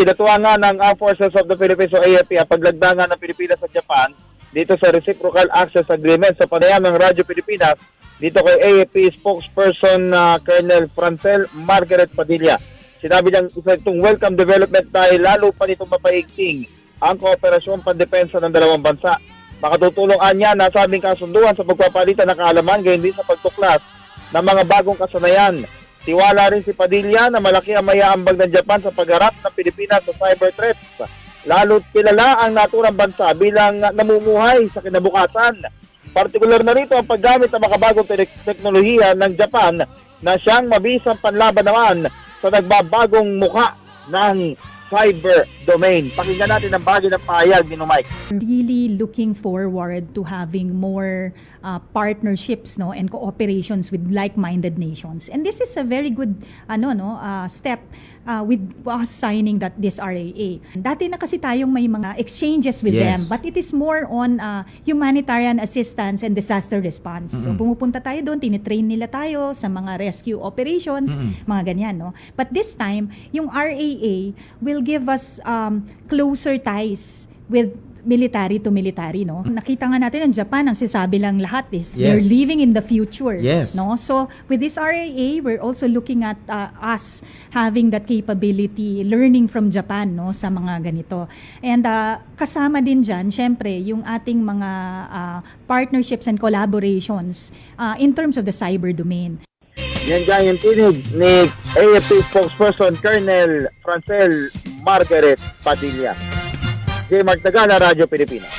Ikinatuwa ng Armed Forces of the Philippines o AFP ang paglagdangan ng Pilipinas sa Japan dito sa Reciprocal Access Agreement sa panayam ng Radyo Pilipinas dito kay AFP spokesperson na Colonel Francel Margaret Padilla. Sinabi niyang isa itong welcome development dahil lalo pa nitong mapaigting ang kooperasyon pandepensa ng dalawang bansa. Makatutulong anya na sabing kasunduan sa pagpapalitan ng kaalaman gayon din sa pagtuklas ng mga bagong kasanayan. Tiwala rin si Padilla na malaki ang mayaambag ng Japan sa pagharap ng Pilipinas sa cyber threats. Lalo't kilala ang naturang bansa bilang namumuhay sa kinabukasan. Partikular na rito ang paggamit ng makabagong te- teknolohiya ng Japan na siyang mabisang panlaban naman sa nagbabagong muka ng cyber domain. Pakinggan natin ang bagay ng pahayag ni Mike. really looking forward to having more uh, partnerships no and cooperations with like-minded nations and this is a very good ano no uh, step uh, with us signing that this RAA dati na kasi tayong may mga exchanges with Yes. them but it is more on uh, humanitarian assistance and disaster response so Mm-mm. pumupunta tayo doon tinitrain nila tayo sa mga rescue operations Mm-mm. mga ganyan no but this time yung RAA will give us um, closer ties with military to military no? Nakita nga natin ang Japan ang sinasabi lang lahat is they're Yes. living in the future Yes. no? So with this RAA we're also looking at uh, us having that capability learning from Japan no? Sa mga ganito. And uh, kasama din diyan syempre yung ating mga uh, partnerships and collaborations uh, in terms of the cyber domain. Yan dyan yung tinig ni AFP spokesperson Colonel Francel Margaret Padilla. J. Mark Tagala, Radyo Pilipinas.